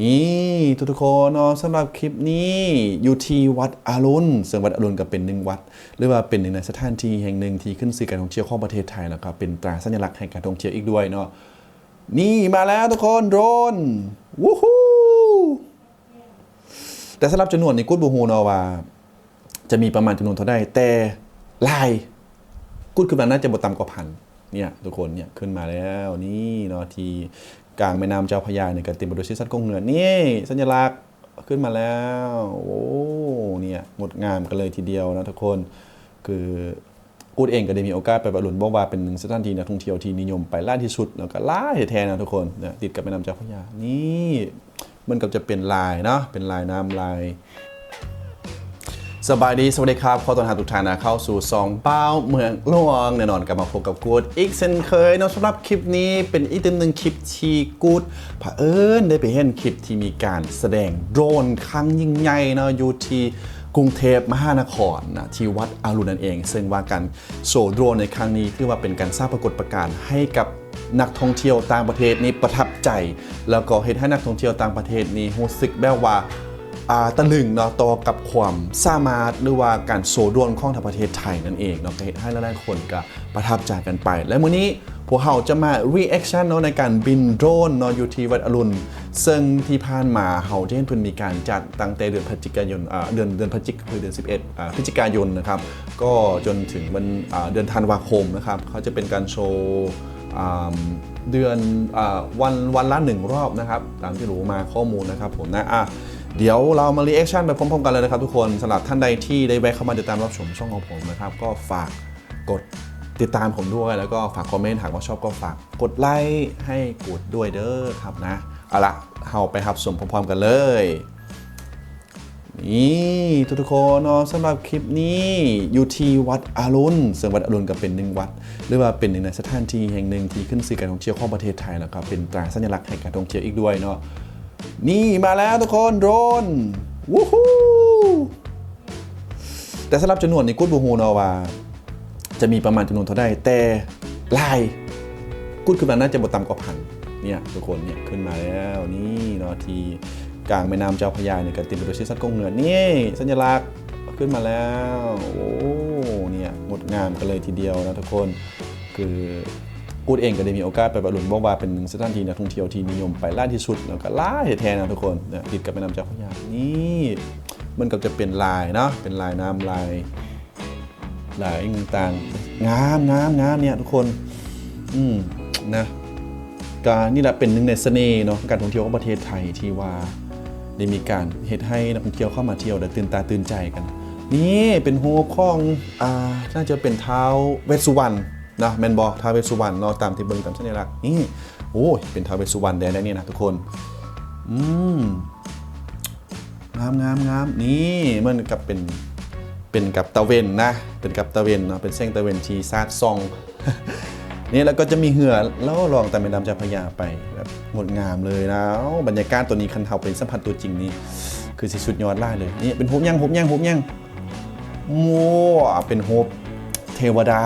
นี่ทุกทุกคนเนาะสำหรับคลิปนี้อยู่ที่วัดอารุณซึ่งวัดอารุณก็เป็นหนึ่งวัด หรือว่าเป็นหนึ่งในสถานที่แห่งหนึ่งที่ขึ้นสื่อการท่องเที่ยวของประเทศไทยแล้วก็เป็นตราสัญลักษณ์แห่งการท่องเที่ยวอีกด้วยเนาะนี่มาแล้วทุกคนโดรนวู้ฮู้แต่สำหรับจำนวนในกุดบูฮูเนาะว่า จะมีประมาณจำนวนเท่าใดแต่ลายกุดขึ้นมาน่าจะบ่ต่ำกว่าพันเนี่ยทุกคนเนี่ยขึ้นมาแล้วนี่เนาะที่ กลางแม่น้ำเจ้าพระยาเนี่ยกันต็มไปด้วยสีสันกงเหนือนี่สัญลักษณ์ขึ้นมาแล้วโอ้เนี่ยงดงามกันเลยทีเดียวนะทุกคนคือกูดเองก็ได้มีโอกาสไปบรรลุนบอกว่าเป็นหนึ่งสถานที่นักท่องเที่ยวที่นิยมไปล่าที่สุดแล้วก็ล่าแท้ๆนะทุกคนเนี่ยติดกับแม่น้ำเจ้าพระยานี่มันก็จะเป็นลายเนาะเป็นลายน้ำลาย สบายดี สวัสดีครับ ขอต้อนรับทุกท่านนะเข้าสู่ซองเป้าเมืองหลวงแน่นอนกลับมาพบกับกูดอีกเช่นเคยเนาะสำหรับคลิปนี้เป็นอีกหนึ่งคลิปที่กูดเผอิญได้ไปเห็นคลิปที่มีการแสดงโดรนครั้งยิ่งใหญ่เนาะอยู่ที่กรุงเทพมหานครนะที่วัดอารุณนั่นเอง ซึ่งว่าการโชว์โดรนในครั้งนี้ถือว่าเป็นการสร้างปรากฏการณ์ให้กับนักท่องเที่ยวต่างประเทศนี้ประทับใจ แล้วก็เห็นให้นักท่องเที่ยวต่างประเทศนี้รู้สึกแบบว่า ตะลึงเนาะต่อกับความสามารถหรือว่าการโซดวนของทางประเทศไทยนั่นเองเนาะก็เห็นให้หลายๆคนก็ประทับใจกันไป และมื้อนี้พวกเราจะมา reaction เนาะในการบินโดรนเนาะอยู่ที่วัดอรุณ ซึ่งที่ผ่านมาเฮาจะเห็นเพิ่นมีการจัดตั้งแต่เดือนพฤศจิกายนเดือนเดือนพฤศจิกคือเดือน 11อ่าพฤศจิกายนนะครับ ก็จนถึงวันเดือนธันวาคมนะครับเขาจะเป็นการโชว์เดือนอวันวันละหนึ่งรอบนะครับ ตามที่รู้มาข้อมูลนะครับผมนะอะ เดี๋ยวเรามารีแอคชั่นไปพร้อมๆกันเลยนะครับทุกคนสำหรับท่านใดที่ได้แวะเข้ามาติดตามรับชมช่องของผมนะครับ ก็ฝากกดติดตามผมด้วยแล้วก็ฝากคอมเมนต์หากว่าชอบก็ฝากกดไลค์ให้กดด้วยเด้อครับนะเอาละเราไปรับชมพร้อมๆกันเลยนี่ทุกทุกคนเนาะสำหรับคลิปนี้อยู่ที่วัดอารุณซึ่งวัดอารุณก็เป็นหนึ่งวัด หรือว่าเป็นหนึ่งในสถานที่แห่งหนึ่งที่ขึ้นสื่อการท่องเที่ยวของประเทศไทยแล้วก็เป็นตราสัญลักษณ์แห่งการท่องเที่ยวอีกด้วยเนาะ นี่มาแล้วทุกคนโดรนวู้ฮู้แต่สำหรับจำนวนในกุดบูฮูเนาะว่าจะมีประมาณจำนวนเท่าใดแต่ลายกุดขึ้นมาน่าจะบต่ำกว่าพันเนี่ยทุกคนเนี่ยขึ้นมาแล้วนี่นาทีกลางแม่น้ำเจ้าพระยาเนี่ยกันต็มไปด้วยสีสันกงเหนือนี่สัญลักษณ์ขึ้นมาแล้ว โอ้เนี่ยงดงามกันเลยทีเดียวนะทุกคนคือ กูดเองก็ได้มีโอกาสไปบรรลุนบอกว่าเป็นหนึ่งสถานที่นักท่องเที่ยวที่นิยมไปล่าที่สุดแล้วก็ล่าเหตุแท้ๆนะทุกคนเนี่ยติดกับแม่น้ำเจ้าพระยานี่มันก็จะเป็นลายเนาะเป็นลายน้ำลายลายต่างงามงามงามเนี่ยทุกคนอืมนะการนี่แหละเป็นหนึ่งในเสน่ห์เนาะการท่องเที่ยวของประเทศไทยที่ว่าได้มีการเฮ็ดให้นักท่องเที่ยวเข้ามาเที่ยวได้ตื่นตาตื่นใจกัน นี่เป็นโฮปของอ่าน่าจะเป็นเท้าเวสสุวรรณ นะแมนบอท้าวเวสสุวรรณเนาะตามที่เบิ่งตามสัญลักษณ์นี่โอ้ยเป็นท้าวเวสสุวรรณแดนได้เนี่นะทุกคนอืมงามงามงามนี่มันกับเป็นเป็นกับตะเวนนะเป็นกับตะเวนเนาะเป็นเส้นตะเวนทีซาดซองนี่แล้วก็จะมีเหือแล้วลองแต่เป็นดำเจ้าพระยาไปแบบงดงามเลยนะเอ้าบรรยากาศตัวนี้คันเทาเป็นสัมผัสตัวจริงนี่คือสิสุดยอดล่าเลยนี่เป็นโฮบยังโฮบยังโฮบยังโม้เป็นโฮบ เทวดา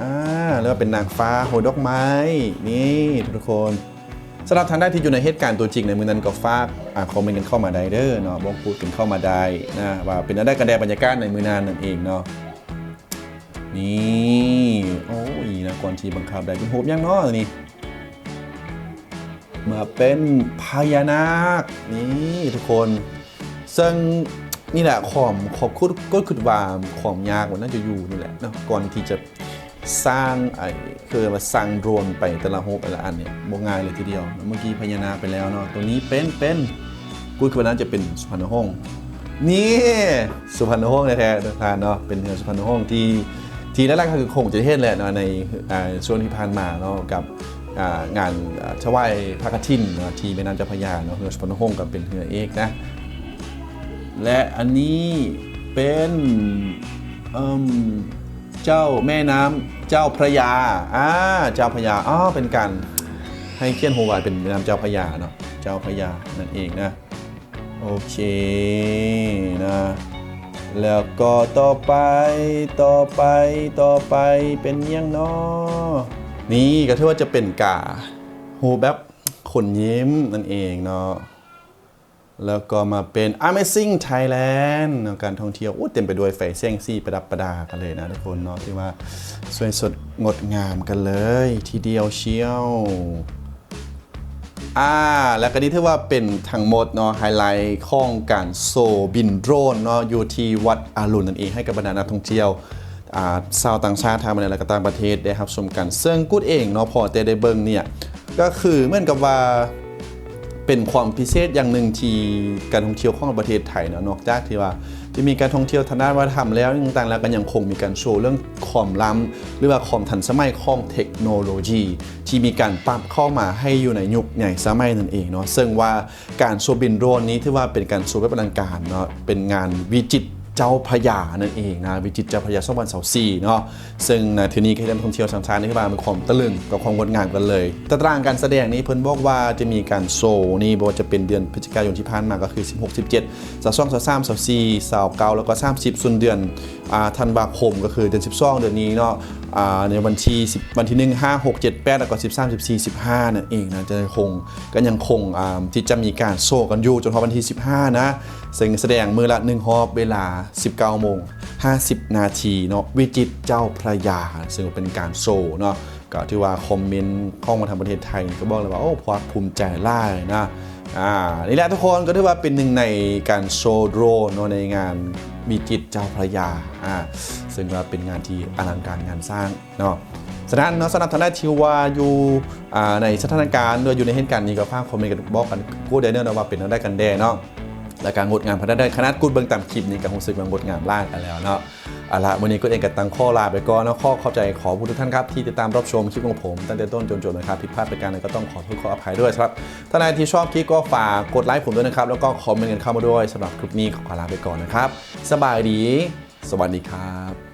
อ่าแล้วก็เป็นนางฟ้าโหดอกไม้ นี่ทุกคนสำหรับท่างด้ที่อยู่ในเหตุการณ์ตัวจริงในมือนั้นก็ฝากอ่าคอมเมนต์กันเข้ามาได้เด้อเนาะบอกพูดกันเข้ามาได้นะว่าเป็นอะไรกันแดบรรยากาศในมือนานนั่นเองเนาะนี่โอ้ยนะก่อนที่บังคับได้เป็นโฮบยังเนาะนี่มาเป็นพญานาคนี่ทุกคนซึ่ง นี่แหละขอมขอบคุดก็คือว่าขอมยากกว่าน่าจะอยู่นี่แหละนะก่อนที่จะสร้างไอ้คือมาสร้างโดรนไปแต่ละโฮปแต่ละอันเนี่ยบ่ง่ายเลยทีเดียว เมื่อกี้พญานาไปแล้วเนาะตัวนี้เป็นเป็นกูคิดว่าน่าจะเป็นสุพรรณหงษ์นี่สุพรรณหงษ์แท้ๆทานเนาะเป็นเรือสุพรรณหงษ์ที่ทีแรกๆคือคงจะเห็นแหละเนาะในช่วงที่ผ่านมาเนาะกับงานอ่าถวายพระกฐินเนาะที่แม่น้ำเจ้าพระยาเนาะเรือสุพรรณหงษ์กับเป็นเรือเอกนะ และอันนี้เป็นเจ้าแม่น้ำเจ้าพระยาอ่าเจ้าพระยาอ๋อเป็นการให้เขียนโฮวายเป็นแม่น้ำเจ้าพระยาเนาะเจ้าพระยานั่นเองนะโอเคนะแล้วก็ต่อไปต่อไปต่อไปเป็นยังเนาะนี่ก็ถือว่าจะเป็นกาโฮแบบขนยิ้มนั่นเองเนาะ แล้วก็มาเป็น Amazing Thailand การท่องเที่ยวเต็มไปด้วยไฟเสียงซี่ประดับประดากันเลยนะทุกคนเนาะที่ว่าสวยสดงดงามกันเลย ทีเดียวเชียวอ่าแล้วก็นี่ถือว่าเป็นทั้งหมดเนาะไฮไลท์ของการโซบินโดรนเนาะอยู่ที่วัดอารุณนั่นเองให้กับบรรดานักท่องเที่ยวอ่าชาวต่างชาติทางประเทศและก็ต่างประเทศได้รับชมกันซึ่งกูดเองเนาะพอแต่ได้เบิ่งเนี่ยก็คือเหมือนกับว่า เป็นความพิเศษอย่างหนึ่งที่การท่องเที่ยวของประเทศไทยเนาะนอกจากที่ว่าจะมีการท่องเที่ยวทางด้านวัฒนธรรมแล้วต่างๆแล้วก็ยังคงมีการโชว์เรื่องความล้ำหรือว่าความทันสมัยของเทคโนโลยี ที่มีการปรับเข้ามาให้อยู่ในยุคใหญ่สมัยนั่นเองเนาะซึ่งว่าการโชว์บินโดรนนี้ถือว่าเป็นการโชว์แบบอลังการเนาะเป็นงานวิจิตร เจ้าพระยานั่นเองนะวิจิตเจ้าพระยาสองพันสาสี่เนาะซึ่งในที่นี้ก็ให้ท่องเที่ยวสังชาตินี่ก็มาเป็นความตะลึงกับความงดงามกันเลยตารางการแสดงนี้เพิ่นบอกว่าจะมีการโชว์นี่บอกว่าจะเป็นเดือนพฤศจิกายนที่ผ่านมาก็คือ 16 17สาสองสาสามสาสี่สาวเก้าแล้วก็ 30 ส่วนเดือนอ่าธันวาคมก็คือเดือน 12 เดือนนี้เนาะอ่าในวันที่10วันที่ 1 5 6 7 8 แล้วก็13 14 15นั่นเองนะจะคงก็ยังคงอ่าที่จะมีการโชว์กันอยู่จนถึงวันที่ 15 นะ ซึ่งแสดงมือละ1ฮอบเวลา 19โมง50 นาทีเนาะวิจิตเจ้าพระยา ซึ่งเป็นการโชว์เนาะก็ที่ว่าคอมเมนต์ข้องมาทางประเทศไทยก็บอกเลยว่า โอ้พอภูมิใจไล่นะอ่านี่แหละทุกคนก็ถือว่าเป็นหนึ่งในการโชว์โดรนเนาะในงานวิจิตเจ้าพระยาอ่าซึ่งก็เป็นงานที่อลังการงานสร้างเนาะฉะนั้นเนาะสำหรับท่านใดที่ว่าอยู่ในสถานการณ์หรืออยู่ในเหตุการณ์นี้ก็ฝากคอมเมนต์กันบอกกันกูได้เนอะว่าเป็นอะไรกันแน่เนาะ และการงดงามพัฒนาได้ขนาดกูดเบิ่งตามคลิปนี้ก็รู้สึกว่างดงามล่างกันแล้วเนาะเอาละวันนี้ก็เองกับตังข้อลาไปก่อนนะข้อเข้าใจขอผู้ทุกท่านครับที่ติดตามรับชมคลิปของผมตั้งแต่ต้นจนจบนะครับผิดพลาดไปการใดก็ต้องขอโทษขออภัยด้วยครับถ้านายที่ชอบคลิปก็ฝากกดไลค์ผมด้วยนะครับแล้วก็คอมเมนต์กันเข้ามาด้วยสำหรับคลิปนี้ขอลาไปก่อนนะครับสบายดี สวัสดีครับ